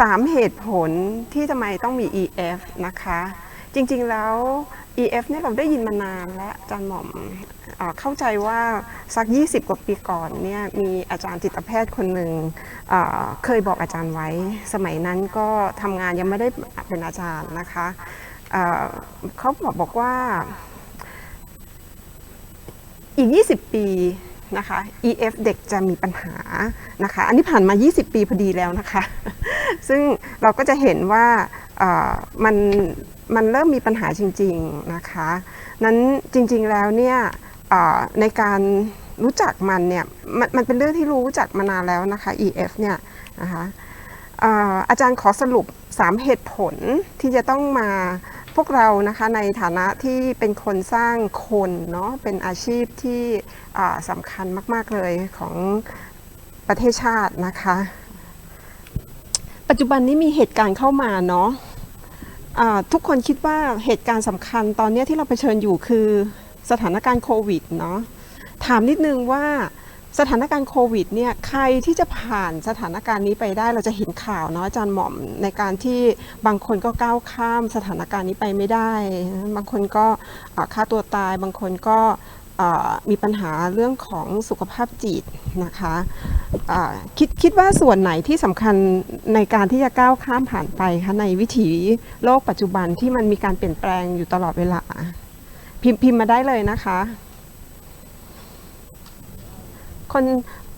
3 เหตุผลที่ทำไมต้องมี EF นะคะ จริงๆแล้ว EF เนี่ยเราได้ยินมานานแล้วอาจารย์หม่อมเข้าใจว่าสัก 20 กว่าปีก่อนเนี่ยมีอาจารย์จิตแพทย์คนหนึ่งเคยบอกอาจารย์ไว้ สมัยนั้นก็ทำงานยังไม่ได้เป็นอาจารย์นะคะเเขาบอกบอกว่าอีก 20 ปี นะคะ EF เด็กจะมีปัญหานะคะ อันนี้ผ่านมา 20 ปีพอดีแล้วนะคะ ซึ่งเราก็จะเห็นว่ามันมันเริ่มมีปัญหาจริง ๆนะคะ นั้นจริงๆแล้วเนี่ยในการรู้จักมันเนี่ยมันมันเป็นเรื่องที่รู้จักมานานแล้วนะคะ EF เนี่ยนะคะเอ่ออาจารย์ขอสรุป 3 เหตุผลที่จะต้องมา พวกเรานะคะในฐานะที่เป็นคนสร้างคนเนาะเป็นอาชีพที่สำคัญมาก ๆ เลยของประเทศชาตินะคะ ปัจจุบันนี้มีเหตุการณ์เข้ามาเนาะอ่าทุกคนคิดว่าเหตุการณ์สำคัญตอนนี้ที่เราเผชิญอยู่คือสถานการณ์โควิดเนาะถามนิดนึงว่า สถานการณ์โควิดเนี่ยใครที่จะผ่านสถานการณ์นี้ไปได้เราจะเห็นข่าวเนาะอาจารย์หม่อมในการที่บางคนก็ก้าวข้ามสถานการณ์นี้ไปไม่ได้ บางคนก็ฆ่าตัวตาย บางคนก็มีปัญหาเรื่องของสุขภาพจิตนะคะอ่าคิดคิดว่าส่วนไหนที่สำคัญในการที่จะก้าวข้ามผ่านไปคะในวิถีโลกปัจจุบันที่มันมีการเปลี่ยนแปลงอยู่ตลอดเวลา พิมพ์มาได้เลยนะคะ คน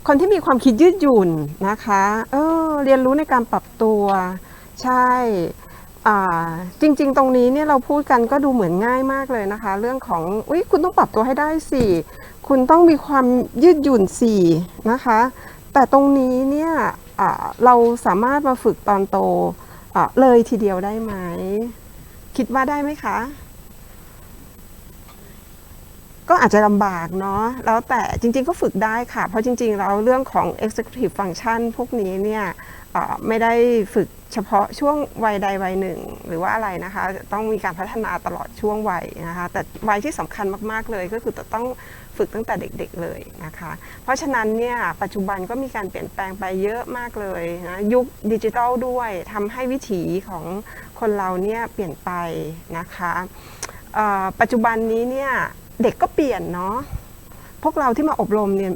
คนที่มีความคิดยืดหยุ่นนะคะ เออเรียนรู้ในการปรับตัว ใช่จริง ๆ ตรงนี้เนี่ยเราพูดกันก็ดูเหมือนง่ายมากเลยนะคะ เรื่องของอุ้ยคุณต้องปรับตัวให้ได้สิคุณต้องมีความยืดหยุ่นสินะคะ แต่ตรงนี้เนี่ยเราสามารถมาฝึกตอนโตเลยทีเดียวได้ไหม คิดว่าได้ไหมคะ ก็อาจจะลำบากเนาะแล้วแต่จริงๆก็ฝึกได้ค่ะ เพราะจริงๆแล้วเรื่องของ executive function พวกนี้เนี่ยไม่ได้ฝึกเฉพาะช่วงวัยใดวัยหนึ่ง หรือว่าอะไรนะคะ ต้องมีการพัฒนาตลอดช่วงวัยนะคะ แต่วัยที่สำคัญมากๆเลยก็คือต้องฝึกตั้งแต่เด็กๆเลยนะคะ เพราะฉะนั้นเนี่ยปัจจุบันก็มีการเปลี่ยนแปลงไปเยอะมากเลยนะยุคดิจิทัลด้วยทำให้วิถีของคนเราเนี่ยเปลี่ยนไปนะคะปัจจุบันนี้เนี่ย เด็กก็เปลี่ยนเนาะพวกเราที่มาอบรมเนี่ย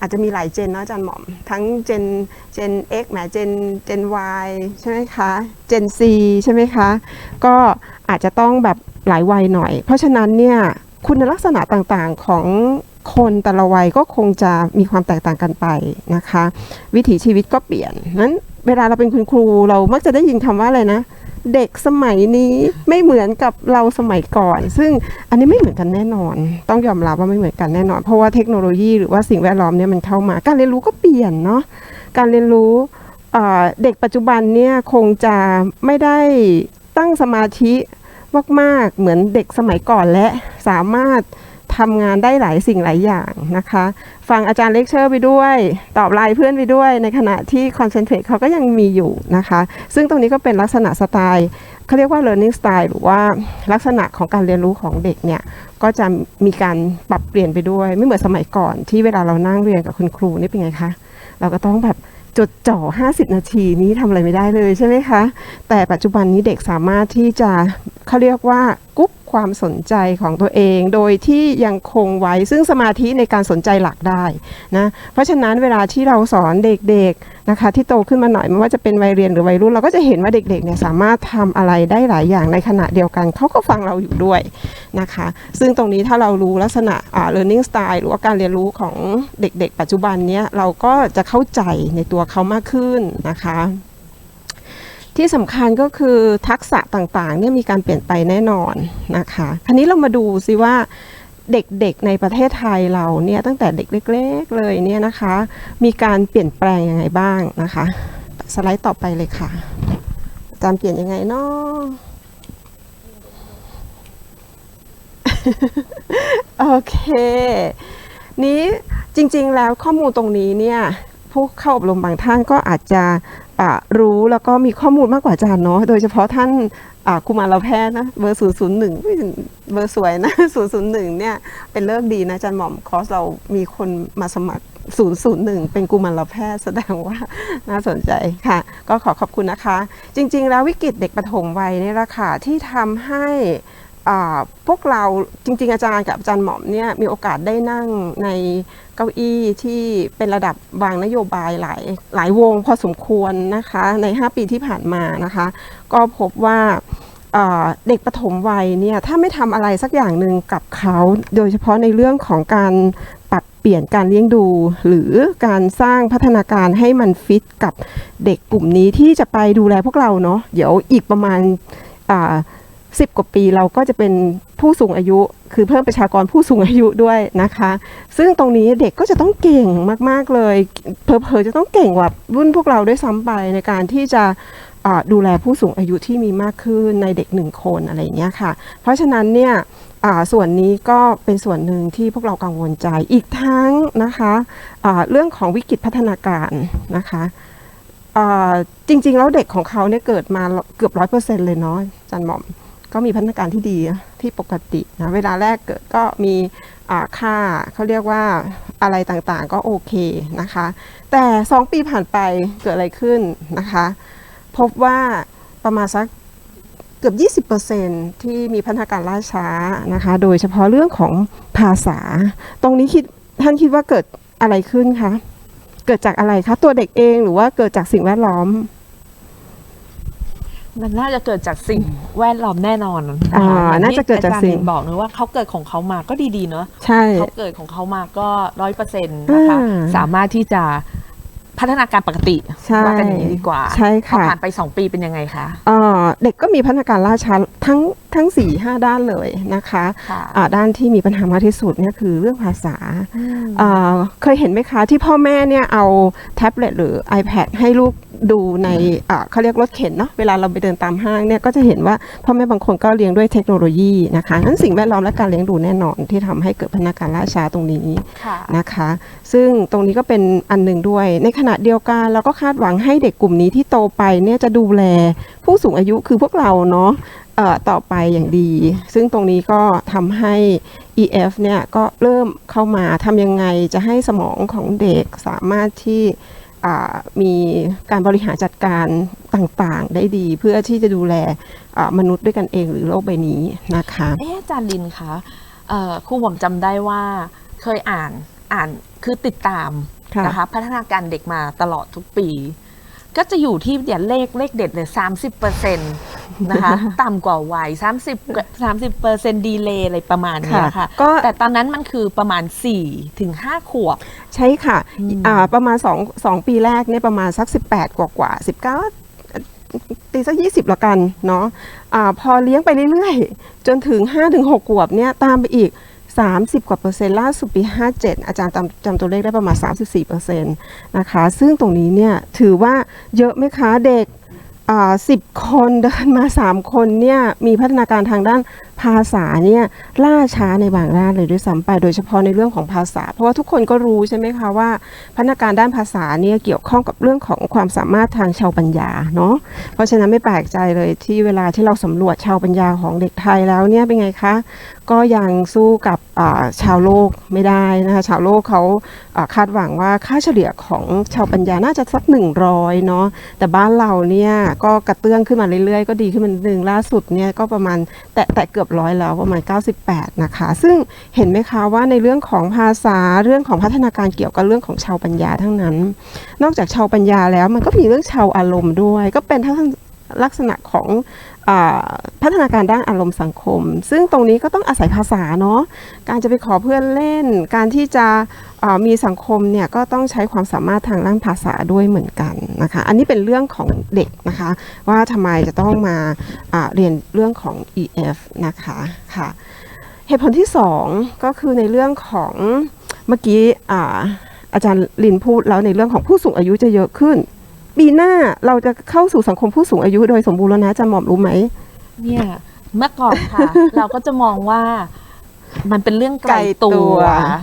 อาจจะมีหลายเจนเนาะอาจารย์หม่อม ทั้งเจนเจน X แหมเจนเจน Y ใช่ไหมคะเจน C ใช่ไหมคะ ก็อาจจะต้องแบบหลายวัยหน่อย เพราะฉะนั้นเนี่ยคุณลักษณะต่างๆของคนแต่ละวัยก็คงจะมีความแตกต่างกันไปนะคะ วิถีชีวิตก็เปลี่ยนนั้นเวลาเราเป็นคุณครูเรามักจะได้ยินคำว่าอะไรนะ เด็กสมัยนี้ไม่เหมือนกับเราสมัยก่อน ซึ่งอันนี้ไม่เหมือนกันแน่นอน ต้องยอมรับว่าไม่เหมือนกันแน่นอน เพราะว่าเทคโนโลยีหรือว่าสิ่งแวดล้อมเนี่ยมันเข้ามา การเรียนรู้ก็เปลี่ยนเนาะการเรียนรู้เด็กปัจจุบันเนี่ยคงจะไม่ได้ตั้งสมาธิมาก ๆ เหมือนเด็กสมัยก่อนและสามารถ ทำงานได้หลายสิ่งหลายอย่างนะคะ ฟังอาจารย์เลคเชอร์ไปด้วย ตอบไลน์เพื่อนไปด้วย ในขณะที่คอนเซนเทรตเขาก็ยังมีอยู่นะคะ ซึ่งตรงนี้ก็เป็นลักษณะสไตล์เขาเรียกว่า learning style หรือว่าลักษณะของการเรียนรู้ของเด็กเนี่ย ก็จะมีการปรับเปลี่ยนไปด้วย ไม่เหมือนสมัยก่อนที่เวลาเรานั่งเรียนกับคุณครูนี่เป็นไงคะ เราก็ต้องแบบจดจ่อ 50 นาทีนี้ทำอะไรไม่ได้เลยใช่ไหมคะ แต่ปัจจุบันนี้เด็กสามารถที่จะเขาเรียกว่ากุ๊ป ความสนใจของตัวเอง โดยที่ยังคงไว้ซึ่งสมาธิในการสนใจหลักได้นะเพราะฉะนั้นเวลาที่เราสอนเด็กๆนะคะที่โตขึ้นมาหน่อยไม่ว่าจะเป็นวัยเรียนหรือวัยรุ่นเราก็จะเห็นว่าเด็กๆเนี่ยสามารถทำอะไรได้หลายอย่างในขณะเดียวกันเขาก็ฟังเราอยู่ด้วยนะคะซึ่งตรงนี้ถ้าเรารู้ลักษณะอ่า learning style หรือว่าการเรียนรู้ของเด็ก ๆ ปัจจุบันเนี้ยเราก็จะเข้าใจในตัวเขามากขึ้นนะคะ ที่สำคัญก็คือทักษะต่างๆเนี่ยมีการเปลี่ยนไปแน่นอนนะคะทีนี้เรามาดูซิว่าเด็กๆในประเทศไทยเราเนี่ยตั้งแต่เด็กเล็ก ๆ เลยเนี่ยนะคะ มีการเปลี่ยนแปลงยังไงบ้างนะคะ สไลด์ต่อไปเลยค่ะอาจารย์เปลี่ยนยังไงเนาะโอเค นี้จริงๆแล้วข้อมูลตรงนี้เนี่ยผู้เข้าอบรมบางท่านก็อาจจะ รู้แล้วก็มีข้อมูลมากกว่าอาจารย์เนาะโดยเฉพาะท่านอ่ากุมารแพทย์นะเบอร์ 001อุ๊ยเบอร์สวยนะ 001 เนี่ยเป็นเลิกดีนะอาจารย์หม่อมคอร์สเรามีคนมาสมัคร 001 เป็นกุมารแพทย์แสดงว่าน่าสนใจค่ะ ก็ขอขอบคุณนะคะ จริง ๆ แล้ววิกฤตเด็กปฐมวัยนี่แหละค่ะที่ทำให้ พวกเราจริง ๆ อาจารย์กับอาจารย์หม่อมเนี่ยมีโอกาสได้นั่งในเก้าอี้ที่เป็นระดับวางนโยบายหลายหลายวงพอสมควรนะคะใน 5 ปีที่ผ่านมานะคะ ก็พบว่าเด็กปฐมวัยเนี่ยถ้าไม่ทำอะไรสักอย่างหนึ่งกับเขาโดยเฉพาะในเรื่องของการปรับเปลี่ยนการเลี้ยงดู หรือการสร้างพัฒนาการให้มันฟิตกับเด็กกลุ่มนี้ที่จะไปดูแลพวกเราเนาะเดี๋ยวอีกประมาณ สิบกว่าปีเราก็จะเป็นผู้สูงอายุ คือเพิ่มประชากรผู้สูงอายุด้วยนะคะ ซึ่งตรงนี้เด็กก็จะต้องเก่งมากๆเลยเพอเพอๆจะต้องเก่งกว่ารุ่นพวกเราด้วยซ้ำไปในการที่จะดูแลผู้สูงอายุที่มีมากขึ้นในเด็กหนึ่งคนอะไรอย่างเงี้ยค่ะ เพราะฉะนั้นเนี่ยส่วนนี้ก็เป็นส่วนหนึ่งที่พวกเรากังวลใจอีกทั้งนะคะอ่าเรื่องของวิกฤตพัฒนาการนะคะจริงๆ แล้วเด็กของเขาเนี่ยเกิดมาเกือบร้อยเปอร์เซ็นต์เลยเนาะจันหม่อม ก็มีพัฒนาการที่ดีที่ปกตินะเวลาแรกเกิดก็มีค่าเขาเรียกว่าอะไรต่างๆ ก็โอเคนะคะ แต่ 2 ปีผ่านไปเกิดอะไรขึ้นนะคะ พบว่าประมาณสักเกือบ 20%ที่มีพัฒนาการล่าช้านะคะ โดยเฉพาะเรื่องของภาษา ตรงนี้คิดท่านคิดว่าเกิดอะไรขึ้นคะเกิดจากอะไรคะตัวเด็กเองหรือว่าเกิดจากสิ่งแวดล้อม มันน่าจะเกิดจากสิ่งแวดล้อมแน่นอนนะคะอ่าอย่งที่น่าจะเกิดจากสิ่งอรย์บอกเนอะว่าเขาเกิดของเขามาก็ดีๆเนอะใช่เขาเกิดของเขามาก็ร้อยเปอร์เซ็นต์นะคะอ่าสามารถที่จะพัฒนาการปกติใช่ว่ากันอย่างนี้ดีกว่าใช่พอค่ะผ่านไป 2 ปีเป็นยังไงคะเอ่อเด็กก็มีพัฒนาการล่าช้าทั้ง ทั้ง4ี่ห้าด้านเลยนะคะค่ะอ่าด้านที่มีปัญหามากที่สุดเนี่ยคือเรื่องภาษาอืมอ่าเคยเห็นไหมคะที่พ่อแม่เนี่ยเอาแท็บเล็ตหรือ iPad ให้ลูกดูในอ่าเขาเรียกรถเข็นเนาะเวลาเราไปเดินตามห้างเนี่ยก็จะเห็นว่าพ่อแม่บางคนก็เลี้ยงด้วยเทคโนโลยีนะคะนั้นสิ่งแวดล้อมและการเลี้ยงดูแน่นอนที่ทำให้เกิดพัฒนาการล่าช้าตรงนี้ค่ะนะคะ ซึ่งตรงนี้ก็เป็นอันหนึ่งด้วย ในขณะเดียวกันเราก็คาดหวังให้เด็กกลุ่มนี้ที่โตไปเนี่ยจะดูแลผู้สูงอายุคือพวกเราเนาะเอ่อ ต่อไปอย่างดี ซึ่งตรงนี้ก็ทำให้ EF เนี่ยก็เริ่มเข้ามาทำยังไงจะให้สมองของเด็กสามารถที่อ่ามีการบริหารจัดการต่างๆ ได้ดี เพื่อที่จะดูแลอ่ามนุษย์ด้วยกันเองหรือโลกใบนี้นะคะเอ๊ะอาจารย์ลินคะเอ่อครูผมจำได้ว่าเคยอ่านอ่านคือติดตามค่ะนะคะพัฒนาการเด็กมาตลอดทุกปี ก็จะอยู่ที่เดี๋ยวเลขเลขเด็ดเลยสามสิบเปอร์เซ็นต์นะคะ ต่ำกว่าวัยสามสิบสามสิบเปอร์เซ็นต์ดีเลย์อะไรประมาณเนี้ยค่ะก็แต่ตอนนั้นมันคือประมาณ4ถึง5ขวบ ใช่ค่ะอืมอ่าประมาณ2 2ปีแรกเนี่ยประมาณสัก18กว่ากว่า19ตีสัก20ละกันเนาะอาพอเลี้ยงไปเรื่อยๆ จนถึง5-6ขวบเนี่ยตามไปอีก 30 กว่าเปอร์เซ็นต์ล่าสุดปี 57 อาจารย์จำจำตัวเลขได้ประมาณ 34เปอร์เซ็นต์นะคะ ซึ่งตรงนี้เนี่ยถือว่าเยอะไหมคะเด็กสิบคนเดินมา 3 คนเนี่ยมีพัฒนาการทางด้านภาษาเนี่ยล่าช้าในบางด้านเลยด้วยซ้ำไปโดยเฉพาะในเรื่องของภาษา เพราะว่าทุกคนก็รู้ใช่ไหมคะว่า พัฒนาการด้านภาษาเนี่ยเกี่ยวข้องกับเรื่องของความสามารถทางชาวปัญญาเนาะเพราะฉะนั้นไม่แปลกใจเลยที่เวลาที่เราสำรวจชาวปัญญาของเด็กไทยแล้วเนี่ยเป็นไงคะ ก็ยังสู้กับชาวโลกไม่ได้นะคะชาวโลกเขาคาดหวังว่าค่าเฉลี่ยของชาวปัญญาน่าจะสัก 100เนาะแต่บ้านเราเนี่ยก็กระเตื้องขึ้นมาเรื่อยๆ ก็ดีขึ้นมานิดนึงล่าสุดเนี่ยก็ประมาณแตะแตะเกือบร้อยแล้วประมาณ 98 นะคะ ซึ่งเห็นไหมคะว่าในเรื่องของภาษาเรื่องของพัฒนาการเกี่ยวกับเรื่องของชาวปัญญาทั้งนั้น นอกจากชาวปัญญาแล้วมันก็มีเรื่องชาวอารมณ์ด้วย ก็เป็นทั้ง ลักษณะของอพัฒนาการด้านอารมณ์สังคม ซึ่งตรงนี้ก็ต้องอาศัยภาษาเนาะการจะไปขอเพื่อนเล่น การที่จะมีสังคมเนี่ยก็ต้องใช้ความสามารถทางด้านภาษาด้วยเหมือนกันนะคะ อันนี้เป็นเรื่องของเด็กนะคะ ว่าทำไมจะต้องมาอ่าเรียนเรื่องของ EF นะคะค่ะเหตุผลที่สองก็คือในเรื่องของเมื่อกี้อาอาจารย์ลินพูดแล้วในเรื่องของผู้สูงอายุจะเยอะขึ้น ปีหน้าเราจะเข้าสู่สังคมผู้สูงอายุโดยสมบูรณ์แล้วนะอาจารย์หมอมรู้ไหม เนี่ยเมื่อก่อนค่ะ เราก็จะมองว่ามันเป็นเรื่องไกลตัว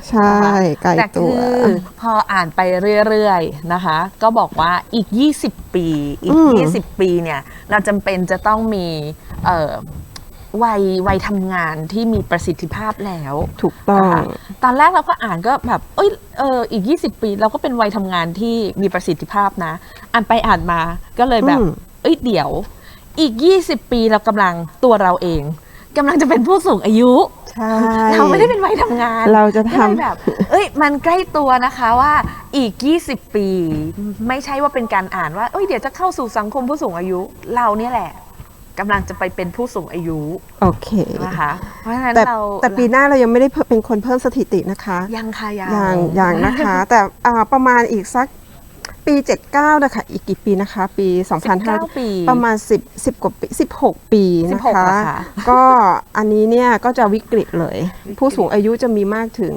ใช่นะคะไกลแต่ตัวคือพออ่านไปเรื่อยๆนะคะ ก็บอกว่าอีก 20 ปี อีกอืม20 ปีเนี่ย เราจำเป็นจะต้องมีเอ่อ วัยวัยทำงานที่มีประสิทธิภาพแล้ว ถูกต้องนะคะตอนแรกเราก็อ่านก็แบบ เอ้ยเอออีก 20 ปีเราก็เป็นวัยทำงานที่มีประสิทธิภาพนะ อ่านไปอ่านมาก็เลยแบบอืมเอ้ยเดี๋ยว อีก 20 ปีเรากำลังตัวเราเองกำลังจะเป็นผู้สูงอายุ ใช่ เราไม่ได้เป็นวัยทำงาน เราจะก็เลยทำแบบ เอ้ย มันใกล้ตัวนะคะว่าอีก 20 ปี ไม่ใช่ว่าเป็นการอ่านว่า เอ้ย เดี๋ยวจะเข้าสู่สังคมผู้สูงอายุ เราเนี่ยแหละ กำลังจะไปเป็นผู้สูงอายุโอเคนะคะเพราะฉะนั้นแต่เราแต่ปีหน้าเรายังไม่ได้เพิ่มเป็นคนเพิ่มสถิตินะคะ ยังค่ะยังอย่างอย่างนะคะ แต่อ่าประมาณอีกสักปี 79 นะคะ อีกกี่ปีนะคะ ปี19ปี2,500ประมาณ 10 10กว่าปี 16 ปีนะ16คะอะค่ะก็อันนี้เนี่ยก็จะวิกฤตเลย ผู้สูงอายุจะมีมากถึง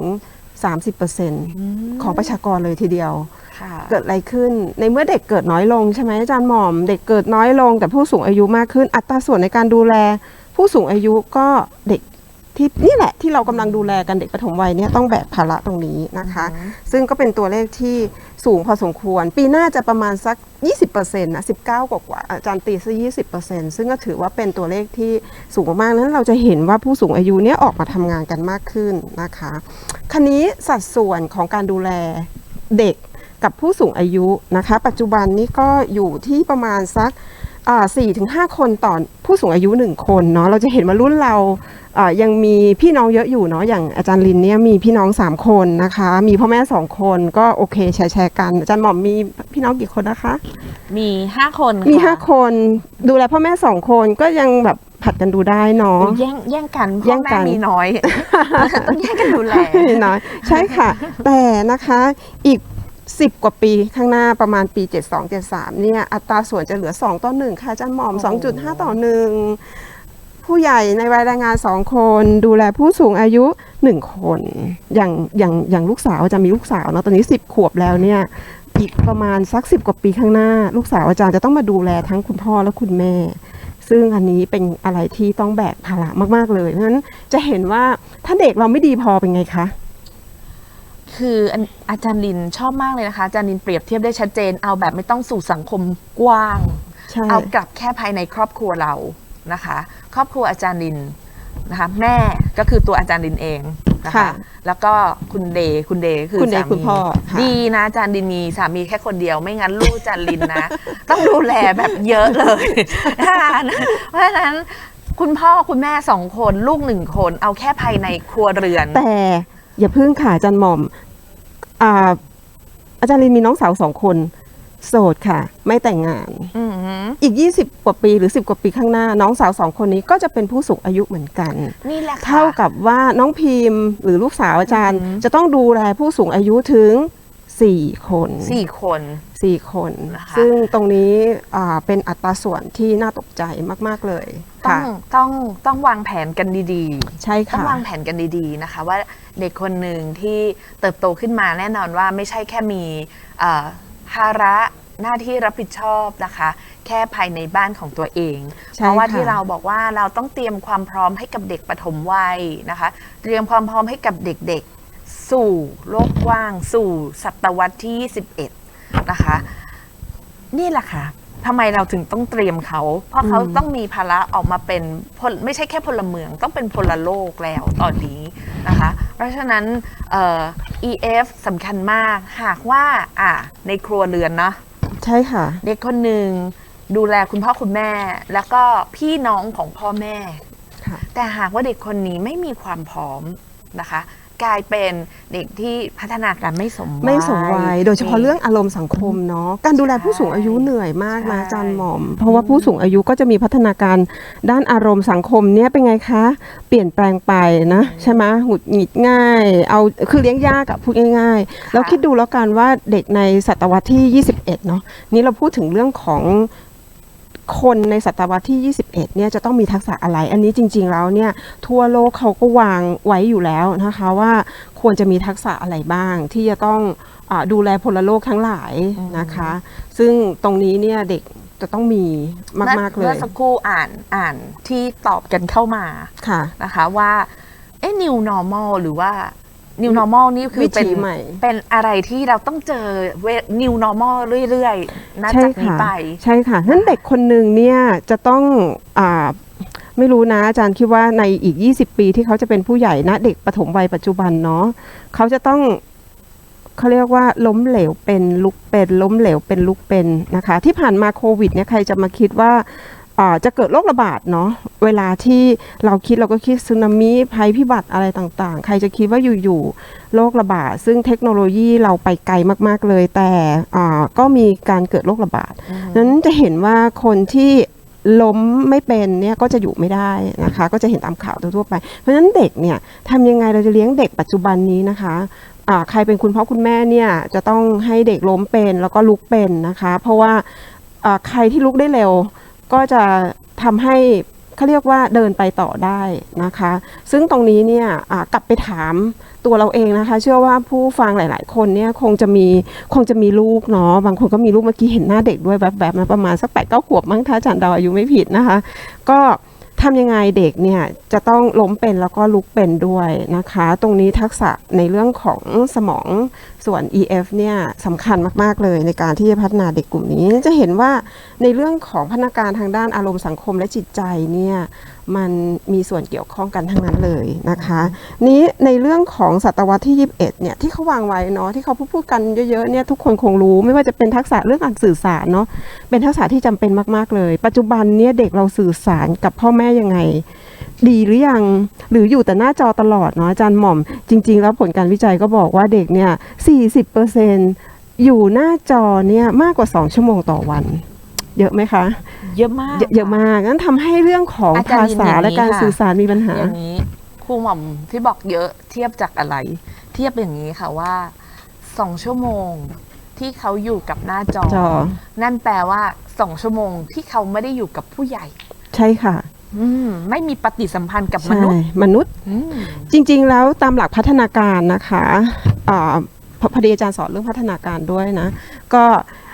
30%ของประชากรเลยทีเดียวค่ะ เกิดอะไรขึ้น ในเมื่อเด็กเกิดน้อยลงใช่ไหมอาจารย์หม่อม เด็กเกิดน้อยลงแต่ผู้สูงอายุมากขึ้น อัตราส่วนในการดูแล ผู้สูงอายุก็เด็กที่นี่แหละที่เรากำลังดูแลกันเด็กปฐมวัยเนี่ยต้องแบกภาระตรงนี้นะคะ ซึ่งก็เป็นตัวเลขที่สูงพอสมควร ปีหน้าจะประมาณสัก 20%นะ19 กว่ากว่าอาจารย์ตีซะ20%ซึ่งก็ถือว่าเป็นตัวเลขที่สูงมากๆนั้นเราจะเห็นว่าผู้สูงอายุเนี่ยออกมาทำงานกันมากขึ้นนะคะ คันนี้สัดส่วนของการดูแลเด็ก กับผู้สูงอายุนะคะ ปัจจุบันนี้ก็อยู่ที่ประมาณสักสี่ถึงห้าคนต่อผู้สูงอายุหนึ่งคนเนาะเราจะเห็นว่ารุ่นเราอ่ายังมีพี่น้องเยอะอยู่เนาะอย่างอาจารย์ลินเนี่ยมีพี่น้อง3คนนะคะ มีพ่อแม่2คนก็โอเคแชร์แชร์กัน อาจารย์หม่อมมีพี่น้องกี่คนนะคะ มี5คนมีค่ะ5คน ดูแลพ่อแม่2คนก็ยังแบบผัดกันดูได้เนาะโอ้ยแย่งแย่งกันแย่พ่องกัแม่นมีน้อยต้องแย่งกันดูแลน้อยใช่ค่ะ แต่นะคะอีก 10 กว่าปีข้างหน้าประมาณปี 72 73 เนี่ยอัตราส่วนจะเหลือ 2 ต่อ 1 ค่ะอาจารย์หม่อมโอ้2.5 ต่อ 1 ผู้ใหญ่ในวัยแรงงาน 2 คน ดูแลผู้สูงอายุ 1 คน อย่างอย่างอย่างลูกสาวจะมีลูกสาวเนาะตอนนี้ 10 ขวบแล้วเนี่ยอีกประมาณสัก10กว่าปีข้างหน้า ลูกสาวอาจารย์จะต้องมาดูแลทั้งคุณพ่อและคุณแม่ ซึ่งอันนี้เป็นอะไรที่ต้องแบกภาระมาก ๆ เลยเพราะฉะนั้นจะเห็นว่าถ้าเด็กเราไม่ดีพอเป็นไงคะ คืออันอาจารย์ลินชอบมากเลยนะคะ อาจารย์ลินเปรียบเทียบได้ชัดเจน เอาแบบไม่ต้องสู่สังคมกว้างใช่เอากลับแค่ภายในครอบครัวเรานะคะ ครอบครัวอาจารย์ลินนะคะแม่ก็คือตัวอาจารย์ลินเองนะคะค่ะแล้วก็คุณเดย์คุณเดย์คือคุณเดย์สามีคุณพ่อค่ะดีนะอาจารย์ลินมีสามีแค่คนเดียว ไม่งั้นลูกอาจารย์ลินนะ ต้องดูแลแบบเยอะเลยนะคะเพราะฉะนั้นคุณพ่อคุณแม่สองคนลูกหนึ่งคน เอาแค่ภายในครัวเรือน แต่อย่าเพึ่งค่ะอาจารย์หม่อม อ่าอาจารย์ลินมีน้องสาวสองคน โสดค่ะ ไม่แต่งงาน อือหืออีก 20 กว่าปีหรือ 10 กว่าปีข้างหน้า น้องสาวสองคนนี้ก็จะเป็นผู้สูงอายุเหมือนกัน นี่แหละค่ะ เท่ากับว่าน้องพิมพ์หรือลูกสาวอาจารย์อือหือจะต้องดูแลผู้สูงอายุถึง 4 คนสี่คน สี่คน นะคะ ซึ่งตรงนี้อ่าเป็นอัตราส่วนที่น่าตกใจมาก ๆ เลยต้อค่ะ งต้องต้องวางแผนกันดีๆใช่ต้องค่ะ วางแผนกันดีๆนะคะ ว่าเด็กคนหนึ่งที่เติบโตขึ้นมาแน่นอนว่าไม่ใช่แค่มีเอ่อภาระหน้าที่รับผิดชอบนะคะ แค่ภายในบ้านของตัวเอง ใช่เพราะว่าค่ะ ที่เราบอกว่าเราต้องเตรียมความพร้อมให้กับเด็กปฐมวัยนะคะ เตรียมความพร้อมให้กับเด็กๆ สู่โลกกว้าง สู่ศตวรรษที่ 21 นะคะ นี่แหละค่ะทำไมเราถึงต้องเตรียมเขา เพราะเขาอืมต้องมีภาระออกมาเป็นพลไม่ใช่แค่พลเมืองต้องเป็นพลโลกแล้วตอนนี้นะคะ เพราะฉะนั้นเอ่อ EF สำคัญมากหากว่าอะในครัวเรือนเนาะใช่ค่ะ เด็กคนหนึ่งดูแลคุณพ่อคุณแม่ แล้วก็พี่น้องของพ่อแม่ค่ะแต่หากว่าเด็กคนนี้ไม่มีความพร้อมนะคะ กลายเป็นเด็กที่พัฒนาการไม่สมวัยไม่สมวัย โดยเฉพาะเรื่องอารมณ์สังคมเนาะการดูแลผู้สูงอายุเหนื่อยมากนะใช่อาจารย์หม่อม เพราะว่าผู้สูงอายุก็จะมีพัฒนาการด้านอารมณ์สังคมเนี่ยเป็นไงคะ เปลี่ยนแปลงไปนะ ใช่ไหมหงุดหงิดง่าย เอาคือเลี้ยงยากอะพูดง่ายๆ แล้วคิดดูแล้วกันว่าเด็กในศตวรรษที่ 21 เนาะนี่เราพูดถึงเรื่องของ คนในศตวรรษที่ 21 เนี่ยจะต้องมีทักษะอะไร อันนี้จริง ๆ แล้วเนี่ยทั่วโลกเขาก็วางไว้อยู่แล้วนะคะว่าควรจะมีทักษะอะไรบ้าง ที่จะต้องอาดูแลพลโลกทั้งหลายนะคะ ซึ่งตรงนี้เนี่ยเด็กจะต้องมีมาก ๆ เลเมื่อยสักครู่อ่านอ่านที่ตอบกันเข้ามาค่ะนะคะว่าเอ๊ะ new normal หรือว่า new normal นี่คือเป็นวิถีใหม่เป็นอะไรที่เราต้องเจอเว new normal เรื่อยๆนับใช่จากนี้ค่ะ ไป ใช่ค่ะนั้นเด็กคนหนึ่งเนี่ยจะต้องอาไม่รู้นะอาจารย์คิดว่าในอีก 20 ปีที่เขาจะเป็นผู้ใหญ่นะเด็กปฐมวัยปัจจุบันเนาะเขาจะต้องเขาเรียกว่าล้มเหลวเป็นลุกเป็นล้มเหลวเป็นลุกเป็นนะคะ ที่ผ่านมาโควิดเนี่ยใครจะมาคิดว่าอ่า จะเกิดโรคระบาดเนาะเวลาที่เราคิดเราก็คิดสึนามิภัยพิบัติอะไรต่างๆ ใครจะคิดว่าอยู่ๆโรคระบาด ซึ่งเทคโนโลยีเราไปไกลมากๆเลย แต่อ่าก็มีการเกิดโรคระบาดนั้นจะเห็นว่าคนที่ล้มไม่เป็นเนี่ยก็จะอยู่ไม่ได้นะคะ ก็จะเห็นตามข่าวทั่วๆไป เพราะฉะนั้นเด็กเนี่ยทำยังไงเราจะเลี้ยงเด็กปัจจุบันนี้นะคะอ่าใครเป็นคุณพ่อคุณแม่เนี่ยจะต้องให้เด็กล้มเป็นแล้วก็ลุกเป็นนะคะ เพราะว่าอ่าใครที่ลุกได้เร็ว ก็จะทำให้เขาเรียกว่าเดินไปต่อได้นะคะ ซึ่งตรงนี้เนี่ยกลับไปถามตัวเราเองนะคะ เชื่อว่าผู้ฟังหลาย ๆ คนเนี่ยคงจะมีคงจะมีลูกเนาะบางคนก็มีลูกเมื่อกี้เห็นหน้าเด็กด้วยแบบแบบมาประมาณสักแปดเก้าขวบมั้งถ้าอาจารย์ดาอายุไม่ผิดนะคะ ก็ ทำยังไงเด็กเนี่ยจะต้องล้มเป็นแล้วก็ลุกเป็นด้วยนะคะ ตรงนี้ทักษะในเรื่องของสมองส่วน EF เนี่ยสำคัญมากๆเลยในการที่จะพัฒนาเด็กกลุ่มนี้ จะเห็นว่าในเรื่องของพัฒนาการทางด้านอารมณ์สังคมและจิตใจเนี่ย มันมีส่วนเกี่ยวข้องกันทั้งนั้นเลยนะคะ นี้ในเรื่องของศตวรรษที่ 21 เนี่ยที่เขาวางไว้เนาะที่เขาพูดพูดกันเยอะๆเนี่ยทุกคนคงรู้ไม่ว่าจะเป็นทักษะเรื่องการสื่อสารเนาะเป็นทักษะที่จำเป็นมากๆเลย ปัจจุบันเนี่ยเด็กเราสื่อสารกับพ่อแม่ยังไง ดีหรือยังหรืออยู่แต่หน้าจอตลอดเนาะอาจารย์หม่อม จริง ๆ แล้วผลการวิจัยก็บอกว่าเด็กเนี่ย40%อยู่หน้าจอเนี่ยมากกว่า 2 ชั่วโมงต่อวัน เยอะไหมคะ เยอะมากเยอะเยอะมากงั้นทำให้เรื่องของอาจารภาย์ษาอย่างนี้และการค่ะสื่อสารมีปัญหาอย่างนี้ครูหม่อมที่บอกเยอะเทียบจากอะไร เทียบอย่างนี้ค่ะว่าสองชั่วโมงที่เขาอยู่กับหน้าจอจอ นั่นแปลว่าสองชั่วโมงที่เขาไม่ได้อยู่กับผู้ใหญ่ ใช่ค่ะอืมไม่มีปฏิสัมพันธ์กับมใช่นุษย์มนุษย์อืมจริงๆแล้วตามหลักพัฒนาการนะคะอ่าพพอดีอาจารย์สอนเรื่องพัฒนาการด้วยนะ ก็อ่า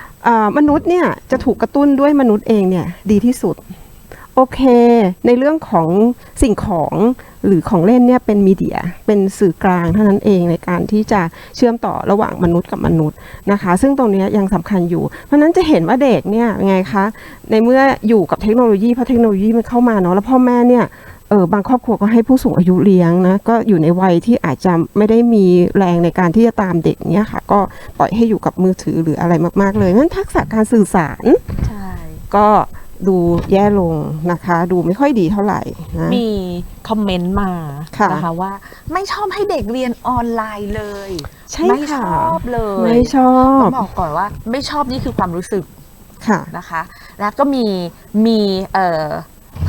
มนุษย์เนี่ยจะถูกกระตุ้นด้วยมนุษย์เองเนี่ยดีที่สุด โอเค ในเรื่องของสิ่งของหรือของเล่นเนี่ยเป็นมีเดียเป็นสื่อกลางเท่านั้นเองในการที่จะเชื่อมต่อระหว่างมนุษย์กับมนุษย์นะคะ ซึ่งตรงนี้ยังสำคัญอยู่ เพราะฉะนั้นจะเห็นว่าเด็กเนี่ยยังไงคะในเมื่ออยู่กับเทคโนโลยีเพราะเทคโนโลยีมันเข้ามาเนาะแล้วพ่อแม่เนี่ย เออบางครอบครัวก็ให้ผู้สูงอายุเลี้ยงนะก็อยู่ในวัยที่อาจจะไม่ได้มีแรงในการที่จะตามเด็กเนี่ยค่ะ ก็ปล่อยให้อยู่กับมือถือหรืออะไรมากๆ เลยงั้นทักษะการสื่อสารใช่ก็ดูแย่ลงนะคะ ดูไม่ค่อยดีเท่าไหร่นะมีคอมเมนต์มาค่ะนะคะว่า ไม่ชอบให้เด็กเรียนออนไลน์เลยใช่ไม่ชค่ะอบเลยไม่ชอต้บองบอกก่อนว่า ไม่ชอบนี่คือความรู้สึกค่ะนะคะ แล้วก็มีมีเอ่อ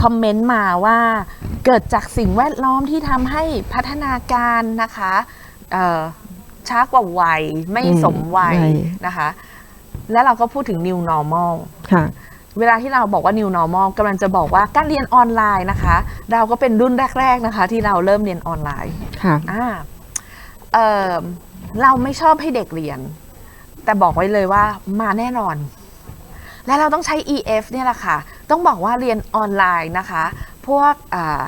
คอมเมนต์มาว่าเกิดจากสิ่งแวดล้อมที่ทำให้พัฒนาการนะคะเอ่อช้ากว่าวัยไม่อืมสมวัยวัยนะคะ แล้วเราก็พูดถึง new normal ค่ะเวลาที่เราบอกว่า new normal กำลังจะบอกว่าการเรียนออนไลน์นะคะ เราก็เป็นรุ่นแรก ๆนะคะ ที่เราเริ่มเรียนออนไลน์ค่ะอ่าเอ่อเราไม่ชอบให้เด็กเรียน แต่บอกไว้เลยว่ามาแน่นอน และเราต้องใช้ EF เนี่ยแหละค่ะ ต้องบอกว่าเรียนออนไลน์นะคะ พวกอ่า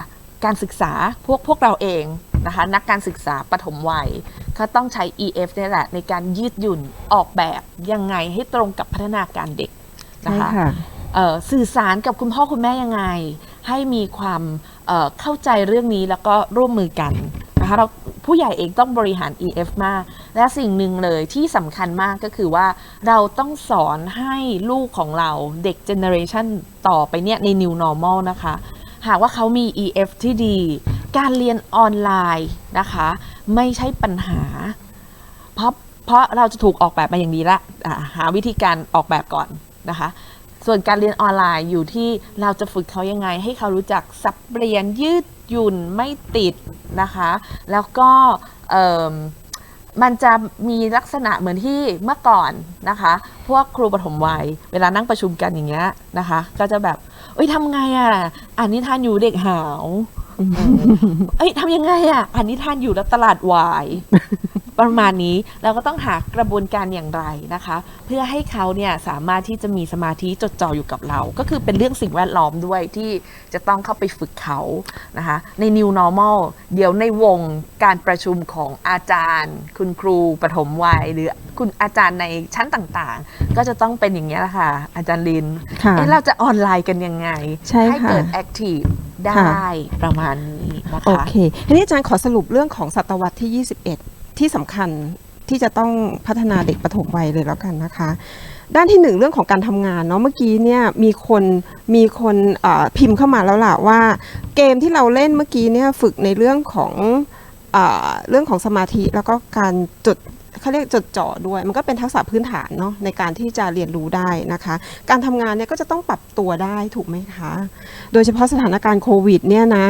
การศึกษาพวกพวกเราเองนะคะนักการศึกษาปฐมวัยก็ต้องใช้ EF เนี่ยแหละในการยืดหยุ่นออกแบบยังไงให้ตรงกับพัฒนาการเด็กนะใช่คะค่ะเอ่อสื่อสารกับคุณพ่อคุณแม่ยังไง ให้มีความเอ่อเข้าใจเรื่องนี้แล้วก็ร่วมมือกันนะคะเรา ผู้ใหญ่เองต้องบริหาร EF มาก และสิ่งหนึ่งเลยที่สำคัญมากก็คือว่า เราต้องสอนให้ลูกของเราเด็กเจเนอเรชันต่อไปเนี่ยใน New Normal นะคะ หากว่าเขามี EF ที่ดี การเรียนออนไลน์นะคะ ไม่ใช่ปัญหา เพราะเพราะเราจะถูกออกแบบมาอย่างดีละหาวิธีการออกแบบก่อนนะคะส่วนการเรียนออนไลน์อยู่ที่เราจะฝึกเขายังไง ให้เขารู้จักสับเปลี่ยนยืด หยุ่นไม่ติดนะคะ แล้วก็มมันจะมีลักษณะเหมือนที่เมื่อก่อนนะคะ พวกครูปฐมวัย เวลานั่งประชุมกันอย่างเงี้ยนะคะ ก็จะแบบเอ้ยทำไงอะอ่านนิทานอยู่เด็กหาวเอ้ยทำยังไงอะอ่านนิทานอยู่แล้วตลาดวาย ประมาณนี้เราก็ต้องหากระบวนการอย่างไรนะคะ เพื่อให้เขาเนี่ยสามารถที่จะมีสมาธิจดจ่ออยู่กับเรา ก็คือเป็นเรื่องสิ่งแวดล้อมด้วยที่จะต้องเข้าไปฝึกเขานะคะใน New Normal เดี๋ยวในวงการประชุมของอาจารย์ คุณครูปฐมวัย หรือคุณอาจารย์ในชั้นต่างๆ ก็จะต้องเป็นอย่างนี้ยแหละค่ะ อาจารย์ลินค่ะเอ๊ะเราจะออนไลน์กันยังไงใช่ค่ะเกิด Active ได้ค่ะประมาณนี้นะโอคะเคทีนี้อาจารย์ขอสรุปเรื่องของศตวรรษที่ 21 ที่สำคัญที่จะต้องพัฒนาเด็กปฐมวัยเลยแล้วกันนะคะ ด้านที่หนึ่งเรื่องของการทำงานเนาะเมื่อกี้เนี่ยมีคนมีคนพิมพ์เข้ามาแล้วล่ะว่า เกมที่เราเล่นเมื่อกี้เนี่ยฝึกในเรื่องของอเรื่องของสมาธิแล้วก็การจด เขาเรียกจดจ่อด้วย มันก็เป็นทักษะพื้นฐานเนาะในการที่จะเรียนรู้ได้นะคะ การทำงานเนี่ยก็จะต้องปรับตัวได้ถูกไหมคะ โดยเฉพาะสถานการณ์โควิดเนี่ยนะ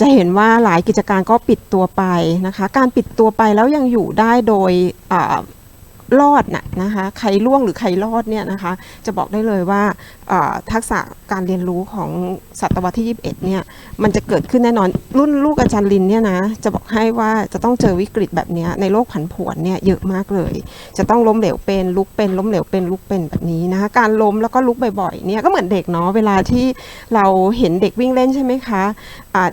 จะเห็นว่าหลายกิจการก็ปิดตัวไปนะคะ การปิดตัวไปแล้วยังอยู่ได้โดย รอดน่ะนะคะใครล่วงหรือใครรอดเนี่ยนะคะจะบอกได้เลยว่าทักษะการเรียนรู้ของศตวรรษที่ 21 เนี่ยมันจะเกิดขึ้นแน่นอนรุ่นลูกอาจารย์ลินเนี่ยนะจะบอกให้ว่าจะต้องเจอวิกฤตแบบนี้ในโลกผันผวนเนี่ยเยอะมากเลย จะต้องล้มเหลวเป็นลุกเป็นล้มเหลวเป็นลุกเป็นแบบนี้นะคะการล้มแล้วก็ลุกบ่อยๆเนี่ยก็เหมือนเด็กเนาะเวลาที่เราเห็นเด็กวิ่งเล่นใช่ไหมคะ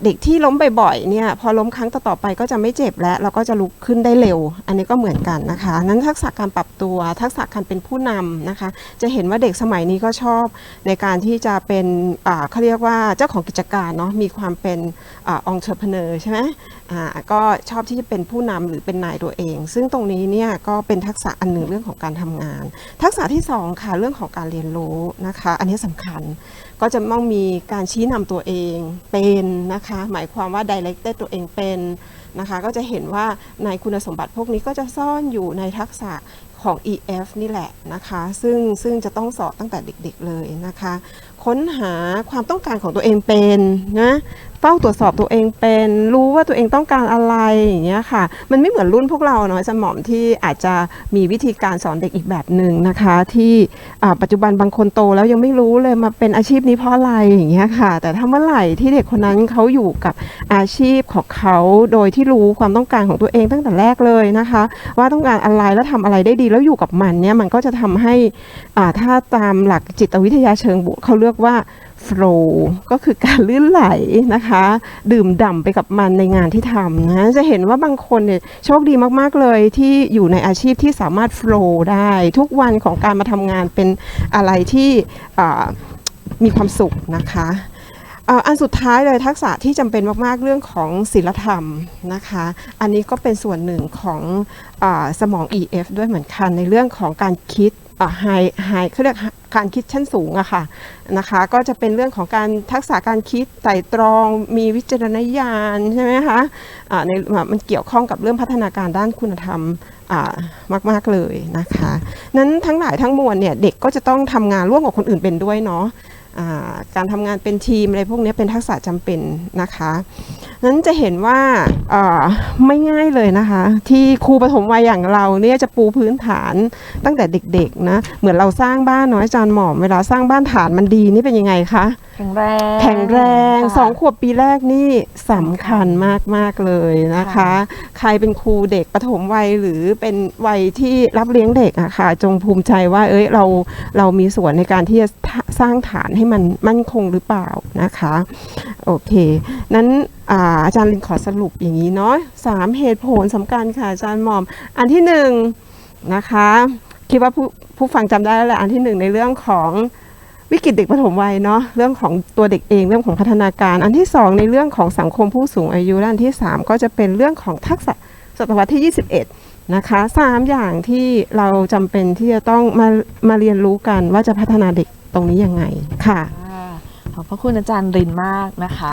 เด็กที่ล้มบ่อยๆเนี่ยพอล้มครั้งต่อๆไปก็จะไม่เจ็บแล้วเราก็จะลุกขึ้นได้เร็ว อันนี้ก็เหมือนกันนะคะนั้นทักษะการปรับตัว ทักษะการเป็นผู้นำนะคะ จะเห็นว่าเด็กสมัยนี้ก็ชอบในการที่จะเป็นเขาเรียกว่าเจ้าของกิจการเนาะมีความเป็นองค์เทอร์เพเนอร์ใช่ไหมอ่าก็ชอบที่จะเป็นผู้นำหรือเป็นนายตัวเอง ซึ่งตรงนี้เนี่ยก็เป็นทักษะอันหนึ่งเรื่องของการทำงาน ทักษะที่สองค่ะเรื่องของการเรียนรู้นะคะ อันนี้สำคัญก็จะต้องมีการชี้นำตัวเองเป็นนะคะ หมายความว่า directed ตัวเองเป็น นะคะ ก็จะเห็นว่าในคุณสมบัติพวกนี้ก็จะซ่อนอยู่ในทักษะของ EF นี่แหละนะคะ ซึ่งซึ่งจะต้องสอบตั้งแต่เด็กๆเลยนะคะ ค้นหาความต้องการของตัวเองเป็นนะเฝ้าตรวจสอบตัวเองเป็น รู้ว่าตัวเองต้องการอะไรอย่างเงี้ยค่ะ มันไม่เหมือนรุ่นพวกเราเนาะจะหม่อมที่อาจจะมีวิธีการสอนเด็กอีกแบบหนึ่งนะคะ ที่ปัจจุบันบางคนโตแล้วยังไม่รู้เลยมาเป็นอาชีพนี้เพราะอะไรอย่างเงี้ยค่ะ แต่ถ้าเมื่อไหร่ที่เด็กคนนั้นเขาอยู่กับอาชีพของเขาโดยที่รู้ความต้องการของตัวเองตั้งแต่แรกเลยนะคะ ว่าต้องการอะไรแล้วทำอะไรได้ดีแล้วอยู่กับมันเนี่ยมันก็จะทำให้อ่าถ้าตามหลักจิตวิทยาเชิงบวกเขาเรียกว่า flow ก็คือการลื่นไหลนะคะ ดื่มด่ำไปกับมันในงานที่ทำนะจะเห็นว่าบางคนเนี่ยโชคดีมากๆเลยที่อยู่ในอาชีพที่สามารถ flow ได้ทุกวันของการมาทำงานเป็นอะไรที่มีความสุขนะคะอันสุดท้ายเลยทักษะที่จำเป็นมากๆเรื่องของศิลธรรมนะคะ อันนี้ก็เป็นส่วนหนึ่งของอสมอง EF ด้วยเหมือนกันในเรื่องของการคิด ไฮไฮเขาเรียกการคิดชั้นสูงอะค่ะนะคะ ก็จะเป็นเรื่องของการทักษะการคิดไต่ตรองมีวิจารณญาณใช่ไหมคะะในมันเกี่ยวข้องกับเรื่องพัฒนาการด้านคุณธรรมมากมากๆเลยนะคะ นั้นทั้งหลายทั้งมวลเนี่ยเด็กก็จะต้องทำงานร่วมกับคนอื่นเป็นด้วยเนาะ การทำงานเป็นทีมอะไรพวกนี้เป็นทักษะจำเป็นนะคะนั้นจะเห็นว่าอ่าไม่ง่ายเลยนะคะ ที่ครูปฐมวัยอย่างเราเนี่ยจะปูพื้นฐานตั้งแต่เด็กๆนะเหมือนเราสร้างบ้านเนาะอาจารย์หมอมเวลาสร้างบ้านฐานมันดีนี่เป็นยังไงคะแข็งแรงแข็งแรงค่ะสองขวบปีแรกนี่สำคัญมากๆเลยนะคะค่ะใครเป็นครูเด็กปฐมวัยหรือเป็นวัยที่รับเลี้ยงเด็กอะค่ะ จงภูมิใจว่าเอ้ยเราเรามีส่วนในการที่จะสร้างฐานให้มันมั่นคงหรือเปล่านะคะโอเคนั้นอาอาจารย์ลินขอสรุปอย่างนี้เนาะสามเหตุผลสำคัญค่ะอาจารย์หมอม อันที่หนึ่งนะคะคิดว่าผู้ผู้ฟังจำได้แล้วแหละอันที่หนึ่งในเรื่องของวิกฤตเด็กปฐมวัยเนาะเรื่องของตัวเด็กเองเรื่องของพัฒนาการ อันที่สองในเรื่องของสังคมผู้สูงอายุและอันที่สามก็จะเป็นเรื่องของทักษะศตวรรษที่ 21 นะคะสามอย่างที่เราจำเป็นที่จะต้องมามาเรียนรู้กันว่าจะพัฒนาเด็ก ตรงนี้ยังไงค่ะ ขอบพระคุณอาจารย์รินมากนะคะ